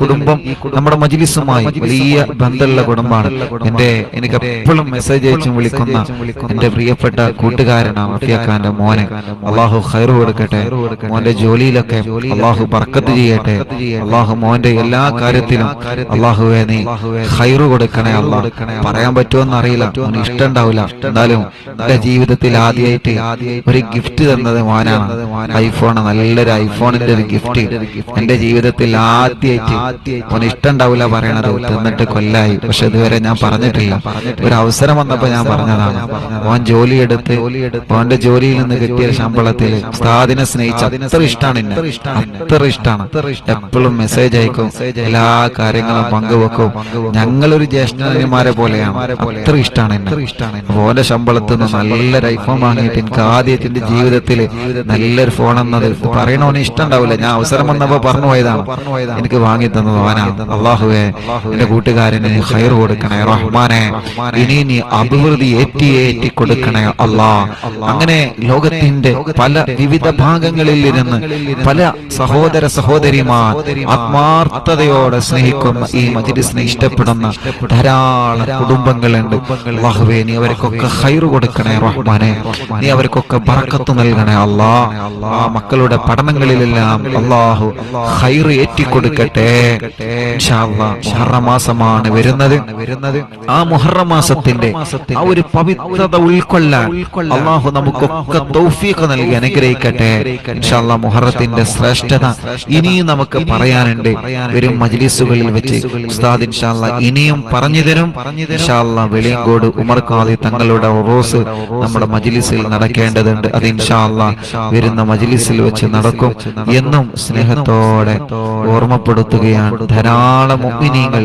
കുടുംബം നമ്മുടെ മജിലിസുമായി വലിയ ബന്ധമുള്ള കുടുംബമാണ്. എന്റെ എനിക്ക് എപ്പോഴും മെസ്സേജ് അയച്ചും വിളിക്കുന്ന എന്റെ പ്രിയപ്പെട്ട കൂട്ടുകാരനാണ് മോനെ. അള്ളാഹു ഹൈർ കൊടുക്കട്ടെ. മോന്റെ ജോലിയിലൊക്കെ അള്ളാഹു ബർക്കത്ത് ചെയ്യട്ടെ. അള്ളാഹു മോന്റെ എല്ലാ കാര്യത്തിലും അള്ളാഹുവെ നീ ഹൈർ കൊടുക്കണേ അള്ളാഹ് പറയാൻ പറ്റുമെന്ന് അറിയില്ല. അവന് ഇഷ്ടം ഉണ്ടാവില്ല. എന്തായാലും എന്റെ ജീവിതത്തിൽ ആദ്യമായിട്ട് ഒരു ഗിഫ്റ്റ് തന്നത് മോനാണ്. ഐഫോൺ നല്ലൊരു ഐഫോണിന്റെ ഒരു ഗിഫ്റ്റ് എന്റെ ജീവിതത്തിൽ ആദ്യമായിട്ട് അവന് ഇഷ്ടം ഉണ്ടാവില്ല പറയണത്. തിന്നിട്ട് കൊല്ലായി. പക്ഷെ ഇതുവരെ ഞാൻ പറഞ്ഞിട്ടില്ല. ഒരു അവസരം വന്നപ്പോ ഞാൻ പറഞ്ഞതാണ്. അവൻ ജോലി എടുത്ത് ഓന്റെ ജോലിയിൽ നിന്ന് കിട്ടിയ ശമ്പളത്തിൽ ഉസ്താദിനെ സ്നേഹിച്ച അത്ര ഇഷ്ടമാണ് എന്നെ. അത്ര ഇഷ്ടമാണ് എപ്പോഴും മെസ്സേജ് അയക്കും. എല്ലാ കാര്യങ്ങളും പങ്കുവെക്കും. ഞങ്ങളൊരു ജ്യേഷ്ഠന്മാരെ പോലെയാണ്. അത്ര ഇഷ്ടമാണ് എന്നെ. ഓന്റെ ശമ്പളത്തിൽ നിന്ന് നല്ലൊരു ഐഫോൺ വാങ്ങിയിട്ട് എനിക്ക് ആദ്യത്തിന്റെ ജീവിതത്തിൽ നല്ലൊരു ഫോൺ എന്നത് പറയണോന് ഇഷ്ടം ഉണ്ടാവില്ല ഞാൻ അവസരം വന്നപ്പോ പറഞ്ഞു പോയതാണ്. എനിക്ക് വാങ്ങി എന്റെ കൂട്ടുകാരന് ഹൈർ കൊടുക്കണേ റഹ്മാനെ ഇനി നീ അഭിവൃദ്ധി ഏറ്റി ഏറ്റി കൊടുക്കണേ അല്ലാ അങ്ങനെ ലോകത്തിന്റെ പല വിവിധ ഭാഗങ്ങളിൽ ഇരുന്ന് പല സഹോദര സഹോദരിമാർ ആത്മാർത്ഥതയോടെ സ്നേഹിക്കുന്ന ഈ മജിലിസിനെ ഇഷ്ടപ്പെടുന്ന ധാരാളം കുടുംബങ്ങളുണ്ട്. അള്ളാഹുവേ നീ അവർക്കൊക്കെ ഹൈർ കൊടുക്കണേ റഹ്മാനെ. നീ അവർക്കൊക്കെ ബറക്കത്ത് നൽകണേ അല്ലാ ആ മക്കളുടെ പഠനങ്ങളിലെല്ലാം അള്ളാഹു ഹൈർ ഏറ്റിക്കൊടുക്കട്ടെ. മാസമാണ് വരുന്നത്. വരുന്നത്. ആ മുഹറമാസത്തിന്റെ ആ ഒരു പവിത്രത ഉൾക്കൊള്ളാൻ അള്ളാഹു നമുക്കൊക്കെ തൗഫീഖ് നൽകി അനുഗ്രഹിക്കട്ടെ. മുഹറത്തിന്റെ ശ്രേഷ്ഠത ഇനിയും നമുക്ക് പറയാനുണ്ട്. വരും മജ്ലിസുകളിൽ വെച്ച്. ഉസ്താദ് ഇൻഷാ അല്ലാ ഇനിയും പറഞ്ഞു തരും. ഇൻഷാ അല്ലാ. വെളിയങ്കോട് ഉമർ ഖാദി തങ്ങളുടെ റോസ് നമ്മുടെ മജ്ലിസിൽ നടക്കേണ്ടതുണ്ട്. അത് ഇൻഷാ അല്ലാ വരുന്ന മജ്ലിസിൽ വെച്ച് നടക്കും. എന്നും സ്നേഹത്തോടെ ഓർമ്മപ്പെടുത്തുകയാണ് ധാരാളം മുഅ്മിനീങ്ങൾ